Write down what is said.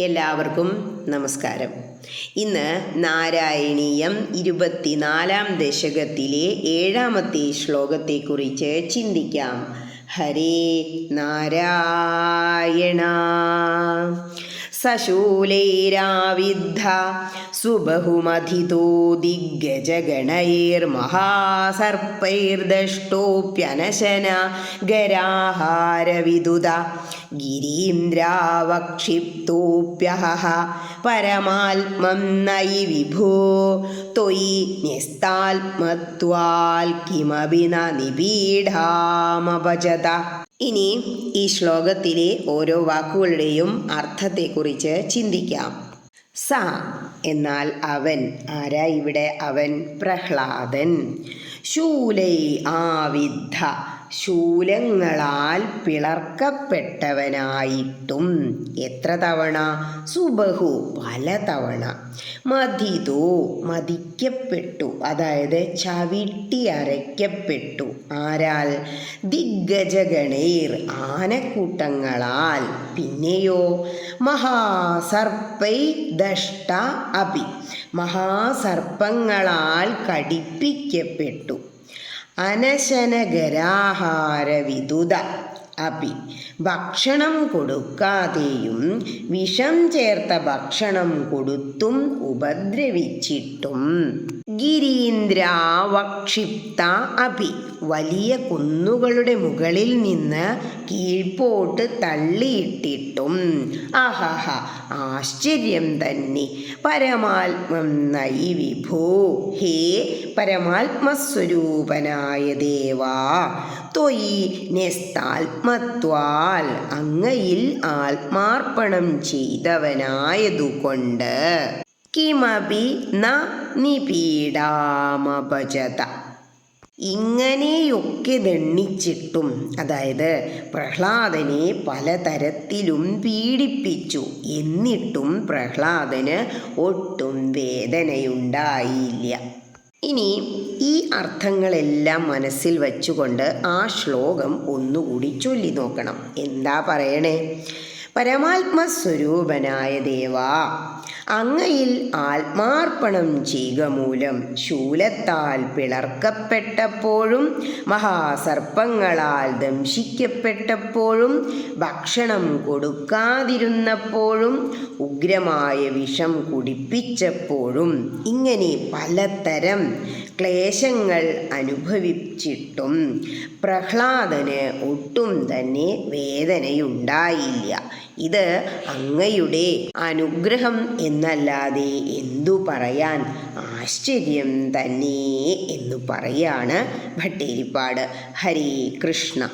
എല്ലാവർക്കും നമസ്കാരം. ഇന്ന് നാരായണീയം ഇരുപത്തിനാലാം ദശകത്തിലെ ഏഴാമത്തെ ശ്ലോകത്തെക്കുറിച്ച് ചിന്തിക്കാം. ഹരേ നാരായണ. സശൂലൈരാവിദ്ധ സുബഹുമധിതോ ദിഗ്ഗജഗണൈർമഹാസർപ്പൈർദഷ്ടോപ്യനശന ഗരാഹാരവിദുത ഗിരീന്ദ്രാവക്ഷിപ്തോപ്യഹ പരമാത്മം നൈ വിഭോ ത്വയി ന്യസ്താത്മത്വാൽ കിമപി ന നിപീഠാമപചത ഇനി ഈ ശ്ലോകത്തിലെ ഓരോ വാക്കുകളുടെയും അർത്ഥത്തെക്കുറിച്ച് ചിന്തിക്കാം. സ എന്നാൽ അവൻ. ആരാ ഇവിടെ അവൻ? പ്രഹ്ലാദൻ. ശൂലൈ ആവിദ്ധ. ശൂലങ്ങളാൽ പിളർക്കപ്പെട്ടവനായിട്ടും എത്ര തവണ? സുബഹു പല തവണ. മതിതോ മതിക്കപ്പെട്ടു. അതായത് ചവിട്ടി അരയ്ക്കപ്പെട്ടു. ആരാൽ? ദിഗ്ഗജഗണേർ ആനക്കൂട്ടങ്ങളാൽ. പിന്നെയോ? മഹാസർപ്പൈ ദഷ്ട അഭി. മഹാസർപ്പങ്ങളാൽ കടിപ്പിക്കപ്പെട്ടു. അനശനഗരാഹാരവിദുത. അപി ഭക്ഷണം കൊടുക്കാതെയും വിഷം ചേർത്ത ഭക്ഷണം കൊടുത്തും ഉപദ്രവിച്ചിട്ടും. ഗിരീന്ദ്രാവക്ഷിപ്ത അപി വലിയ കുന്നുകളുടെ മുകളിൽ നിന്ന് കീഴ്പോട്ട് തള്ളിയിട്ടിട്ടും. ആഹാഹ ആശ്ചര്യം തന്നെ. പരമാത്മം നൈ വിഭോ. ഹേ പരമാത്മസ്വരൂപനായ ദേവാ തൊയി നെസ്താത്മത്വാൽ അങ്ങയിൽ ആത്മാർപ്പണം ചെയ്തവനായതുകൊണ്ട്. കിമപി ന നിപീഡാമപജത. ഇങ്ങനെയൊക്കെ ദണ്ണിച്ചിട്ടും അതായത് പ്രഹ്ലാദനെ പലതരത്തിലും പീഡിപ്പിച്ചു. എന്നിട്ടും പ്രഹ്ലാദന് ഒട്ടും വേദനയുണ്ടായില്ല. ഇനി ഈ അർത്ഥങ്ങളെല്ലാം മനസ്സിൽ വച്ചുകൊണ്ട് ആ ശ്ലോകം ഒന്നുകൂടി ചൊല്ലി നോക്കണം. എന്താ പറയണേ? പരമാത്മസ്വരൂപനായ ദേവാ അങ്ങയിൽ ആത്മാർപ്പണം ചെയ്യുക മൂലം ശൂലത്താൽ പിളർക്കപ്പെട്ടപ്പോഴും മഹാസർപ്പങ്ങളാൽ ദംശിക്കപ്പെട്ടപ്പോഴും ഭക്ഷണം കൊടുക്കാതിരുന്നപ്പോഴും ഉഗ്രമായ വിഷം കുടിപ്പിച്ചപ്പോഴും ഇങ്ങനെ പലതരം ക്ലേശങ്ങൾ അനുഭവിച്ചിട്ടും പ്രഹ്ലാദന് ഒട്ടും തന്നെ വേദനയുണ്ടായില്ല. ഇത് അങ്ങയുടെ അനുഗ്രഹം എന്നല്ലാതെ എന്തു പറയാൻ ആശ്ചര്യം തന്നെ എന്നു പറയാണ് ഭട്ടേരിപ്പാട്. ഹരേ കൃഷ്ണ.